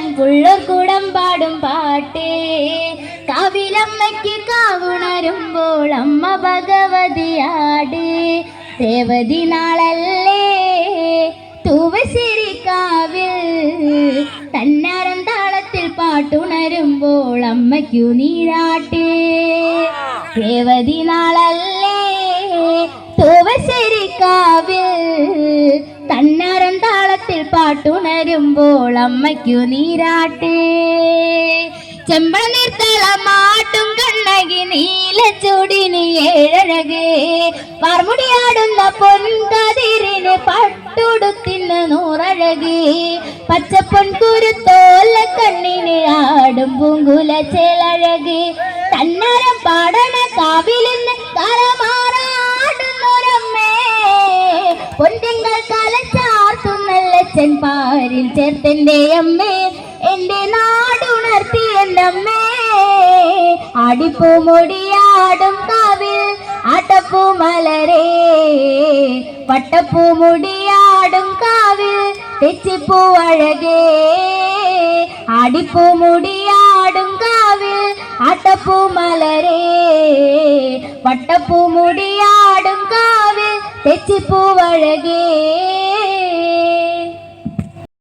കൂടം പാടും പാട്ടേ. കാവിലമ്മയ്ക്ക് കാവുണരുമ്പോൾ അമ്മ ഭഗവതിയാട്. രേവതി നാളല്ലേ തൂവശ്ശേരി കാവിൽ. തന്നാരം താളത്തിൽ പാട്ടുണരുമ്പോൾ അമ്മയ്ക്കു നീരാട്ട്. രേവതി നാളല്ലേ തൂവശ്ശേരി കാവിൽ. താളത്തിൽ പാട്ടുണരുമ്പോൾ അമ്മയ്ക്കു നീരാട്ടേ. ചെമ്പള നിർത്തളമാട്ടും കണ്ണകി നീല ചൂടിന് ഏഴഴകേ. വാർമുടിയാടുന്ന പൊൻകതിരിന് പട്ടുടുത്തിന് നൂറഴകേ. പച്ചപ്പൊൻ കുരുത്തോല കണ്ണിന് ആടും പൂങ്കുല ചേലഴകേ. തന്നരം പാടണ കാവിലിന്ന് കരമാറാടുന്നൊരമ്മേ കലച്ചാർത്തുന്നല്ല ചെൻപാരിൽ ചേർത്തെന്റെ അമ്മേ എന്റെ നാടുണർത്തി എൻ്റെ അമ്മേ ആടിപ്പൂ മുടിയാടും കാവിൽ ആട്ടപ്പൂ മലരേ വട്ടപ്പൂ മുടിയാടും കാവിൽ തെച്ചിപ്പൂ അഴകേ ആടിപ്പൂ മുടിയാടും കാവിൽ ആട്ടപ്പൂ മലരേ വട്ടപ്പൂ മുടിയാടും കാവിൽ തെച്ചിപ്പൂ അഴകേ